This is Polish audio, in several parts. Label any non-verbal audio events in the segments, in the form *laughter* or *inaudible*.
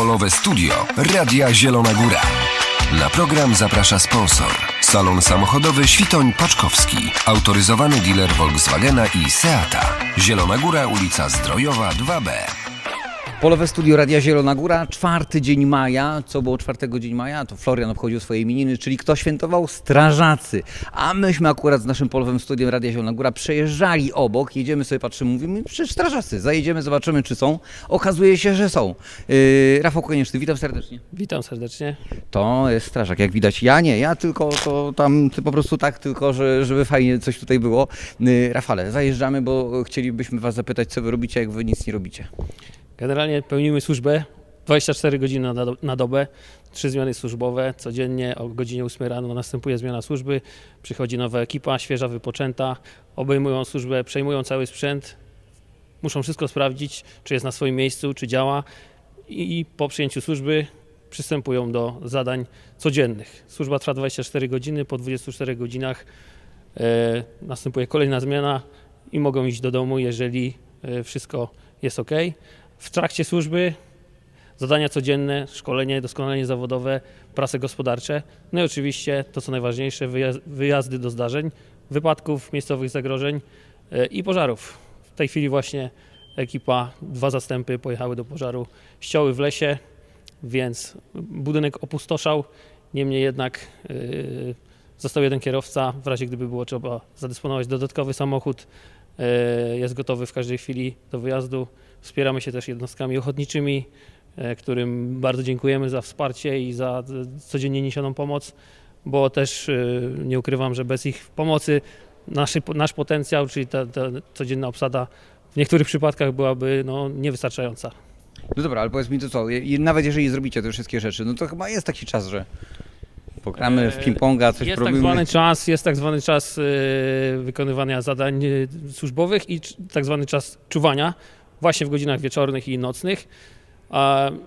Polowe Studio Radia Zielona Góra. Na program zaprasza sponsor. Salon samochodowy Świtoń Paczkowski. Autoryzowany dealer Volkswagena i Seata. Zielona Góra, ulica Zdrojowa 2B. Polowe Studio Radia Zielona Góra, czwarty dzień maja. Co było czwartego dzień maja? To Florian obchodził swoje imieniny, czyli kto świętował? Strażacy. A myśmy akurat z naszym Polowym Studiem Radia Zielona Góra przejeżdżali obok, jedziemy sobie, patrzymy, mówimy, przecież strażacy, zajedziemy, zobaczymy czy są. Okazuje się, że są. Yy, Rafał Konieczny, witam serdecznie. Witam serdecznie. To jest strażak, jak widać. Ja nie, ja tylko to tam po prostu tak, tylko że, żeby fajnie coś tutaj było. Yy, Rafale, zajeżdżamy, bo chcielibyśmy was zapytać, co wy robicie, jak wy nic nie robicie. Generalnie pełnimy służbę 24 godziny na, na dobę, trzy zmiany służbowe. Codziennie o godzinie 8 rano następuje zmiana służby, przychodzi nowa ekipa, świeża, wypoczęta, obejmują służbę, przejmują cały sprzęt, muszą wszystko sprawdzić, czy jest na swoim miejscu, czy działa i po przyjęciu służby przystępują do zadań codziennych. Służba trwa 24 godziny, po 24 godzinach e, następuje kolejna zmiana i mogą iść do domu, jeżeli e, wszystko jest ok. W trakcie służby zadania codzienne, szkolenie, doskonalenie zawodowe, prace gospodarcze, no i oczywiście to co najważniejsze, wyjaz- wyjazdy do zdarzeń, wypadków, miejscowych zagrożeń e, i pożarów. W tej chwili właśnie ekipa, dwa zastępy pojechały do pożaru ścioły w lesie, więc budynek opustoszał, niemniej jednak e, został jeden kierowca, w razie gdyby było trzeba zadysponować dodatkowy samochód, e, jest gotowy w każdej chwili do wyjazdu. Wspieramy się też jednostkami ochotniczymi, e, którym bardzo dziękujemy za wsparcie i za e, codziennie niesioną pomoc, bo też e, nie ukrywam, że bez ich pomocy nasz, nasz potencjał, czyli ta, ta codzienna obsada w niektórych przypadkach byłaby no, niewystarczająca. No dobra, ale powiedz mi to co, i nawet jeżeli zrobicie te wszystkie rzeczy, no to chyba jest taki czas, że pogramy w ping-ponga, coś Jest tak zwany czas, jest tak zwany czas wykonywania zadań służbowych i tak zwany czas czuwania, właśnie w godzinach wieczornych i nocnych.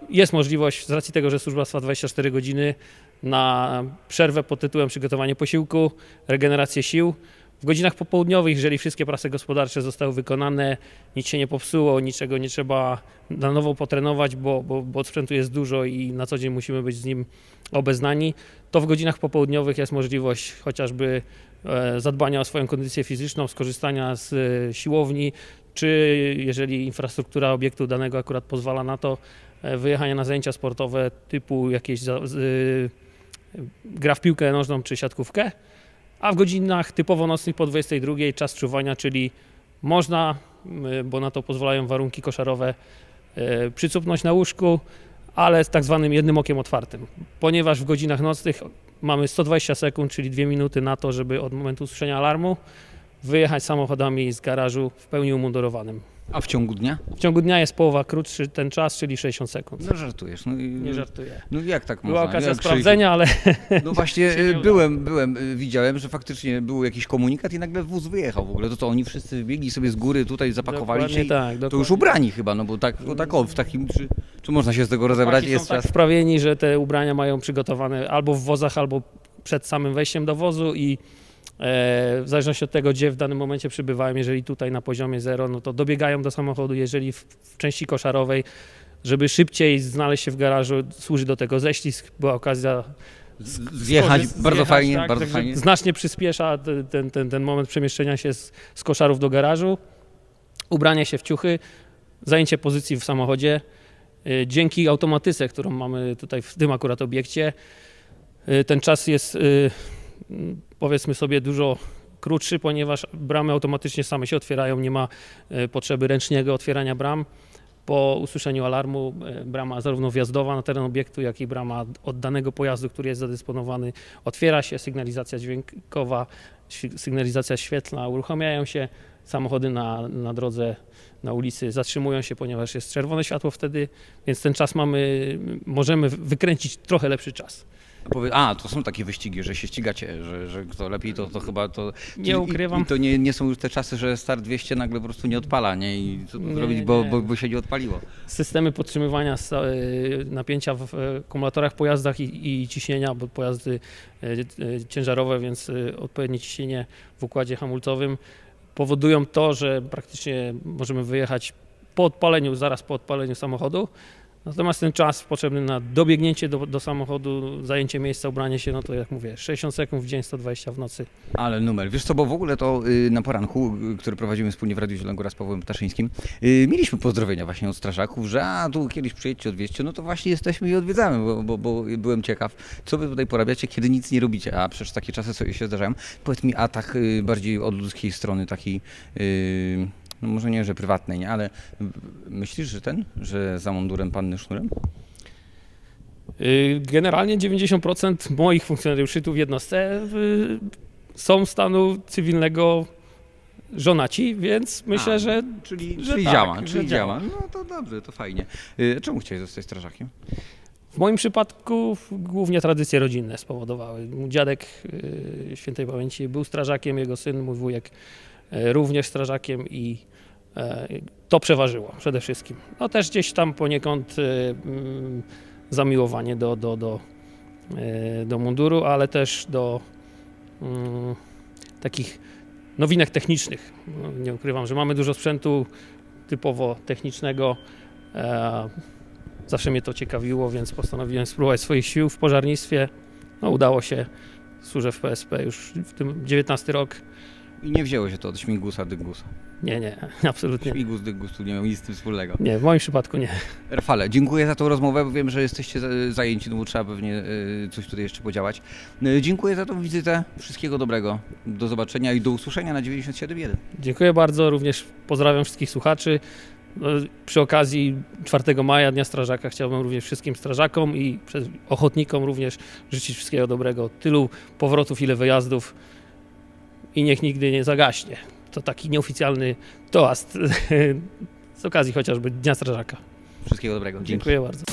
Jest możliwość, z racji tego, że służba trwa 24 godziny, na przerwę pod tytułem przygotowanie posiłku, regenerację sił. W godzinach popołudniowych, jeżeli wszystkie prace gospodarcze zostały wykonane, nic się nie popsuło, niczego nie trzeba na nowo potrenować, bo, bo, bo sprzętu jest dużo i na co dzień musimy być z nim obeznani, to w godzinach popołudniowych jest możliwość chociażby e, zadbania o swoją kondycję fizyczną, skorzystania z e, siłowni, czy jeżeli infrastruktura obiektu danego akurat pozwala na to, e, wyjechania na zajęcia sportowe typu jakieś za, e, gra w piłkę nożną czy siatkówkę, a w godzinach typowo nocnych po 22 czas czuwania, czyli można, bo na to pozwalają warunki koszarowe, e, przycupnąć na łóżku, ale z tak zwanym jednym okiem otwartym, ponieważ w godzinach nocnych mamy 120 sekund, czyli 2 minuty na to, żeby od momentu usłyszenia alarmu wyjechać samochodami z garażu w pełni umundurowanym. A w ciągu dnia? W ciągu dnia jest połowa krótszy ten czas, czyli 60 sekund. No żartujesz. No, i- Nie żartuję. no jak tak Była można? okazja Jak sprawdzenia, ale przyjdzie- No *laughs* właśnie się nie udało. byłem, byłem, y, widziałem, że faktycznie był jakiś komunikat i nagle wóz wyjechał w ogóle. To co, oni wszyscy wybiegli sobie z góry tutaj, zapakowali się dokładnie i tak. to już dokładnie. ubrani chyba, no bo tak, no tak o, w takim, czy, czy można się z tego rozebrać? Chłopaki Jest są tak czas. wprawieni, że te ubrania mają przygotowane albo w wozach, albo przed samym wejściem do wozu i e, w zależności od tego, gdzie w danym momencie przybywają, jeżeli tutaj na poziomie zero, no to dobiegają do samochodu, jeżeli w, w części koszarowej, żeby szybciej znaleźć się w garażu, służy do tego ześlizg, była okazja Zjechać, skorzy- bardzo zjechać, fajnie, tak, bardzo fajnie. Znacznie przyspiesza te- ten, ten, ten moment przemieszczenia się z, z koszarów do garażu, ubranie się w ciuchy, zajęcie pozycji w samochodzie. Y, Dzięki automatyce, którą mamy tutaj w tym akurat obiekcie, y, ten czas jest powiedzmy sobie dużo krótszy, ponieważ bramy automatycznie same się otwierają, nie ma y, potrzeby ręcznego otwierania bram. Po usłyszeniu alarmu y, brama zarówno wjazdowa na teren obiektu, jak i brama od danego pojazdu, który jest zadysponowany, otwiera się, sygnalizacja dźwiękowa, sygnalizacja świetlna, uruchamiają się samochody na, na drodze, na ulicy zatrzymują się, ponieważ jest czerwone światło wtedy, więc ten czas mamy, możemy wykręcić trochę lepszy czas. Powie- A, to są takie wyścigi, że się ścigacie, że, że kto lepiej, to, to chyba to... Nie i- ukrywam. I to nie, nie są już te czasy, że Star 200 nagle po prostu nie odpala, nie? I co Nie, zrobić, bo, bo, bo się nie odpaliło. Systemy podtrzymywania y, napięcia w akumulatorach, pojazdach i, i ciśnienia, bo pojazdy e, e, ciężarowe, więc odpowiednie ciśnienie w układzie hamulcowym powodują to, że praktycznie możemy wyjechać po odpaleniu, zaraz po odpaleniu samochodu, Natomiast ten czas potrzebny na dobiegnięcie do, do samochodu, zajęcie miejsca, ubranie się, no to jak mówię, 60 sekund w dzień, 120 w nocy. Ale numer. Wiesz co, bo w ogóle to y, na poranku, y, który prowadzimy wspólnie w Radiu Zielona Góra z Pawłem Ptaszyńskim, y, mieliśmy pozdrowienia właśnie od strażaków, że a tu kiedyś przyjedźcie, odwieźcie, no to właśnie jesteśmy i odwiedzamy, bo, bo, bo byłem ciekaw, co wy tutaj porabiacie, kiedy nic nie robicie, a przecież takie czasy sobie się zdarzają. Powiedz mi, a tak y, bardziej od ludzkiej strony, takiej, y, no może nie, że prywatnej, nie, ale myślisz, że ten, że za mundurem panny sznurem? Y, Generalnie 90% moich funkcjonariuszy tu w jednostce y, są stanu cywilnego żonaci, więc myślę, A, że Czyli, że czyli tak, działa, że czyli działa. działa. No to dobrze, to fajnie. Y, czemu chciałeś zostać strażakiem? w moim przypadku głównie tradycje rodzinne spowodowały. Mój dziadek świętej pamięci był strażakiem, jego syn, mój wujek również strażakiem i e, to przeważyło przede wszystkim. No też gdzieś tam poniekąd y, mm, zamiłowanie do, do, do, do munduru, ale też do mm, takich nowinek technicznych. No, Nie ukrywam, że mamy dużo sprzętu typowo technicznego. E, Zawsze mnie to ciekawiło, więc postanowiłem spróbować swoich sił w pożarnictwie. No udało się. Służę w PSP już w tym 19 rok. I nie wzięło się to od śmigusa dygusa. Nie, nie, *laughs* absolutnie. Śmigus dygusu nie miał nic z tym wspólnego. Nie, w moim przypadku nie. Rafale, dziękuję za tą rozmowę, bo wiem, że jesteście za- zajęci, no bo trzeba pewnie y, coś tutaj jeszcze podziałać. Y, Dziękuję za tą wizytę. Wszystkiego dobrego. Do zobaczenia i do usłyszenia na 97.1. Dziękuję bardzo. Również pozdrawiam wszystkich słuchaczy. No, Przy okazji 4 maja, Dnia Strażaka, chciałbym również wszystkim strażakom i ochotnikom również życzyć wszystkiego dobrego. Tylu powrotów, ile wyjazdów i niech nigdy nie zagaśnie. To taki nieoficjalny toast *laughs* z okazji chociażby Dnia Strażaka. Wszystkiego dobrego. Dzięki. Dziękuję bardzo.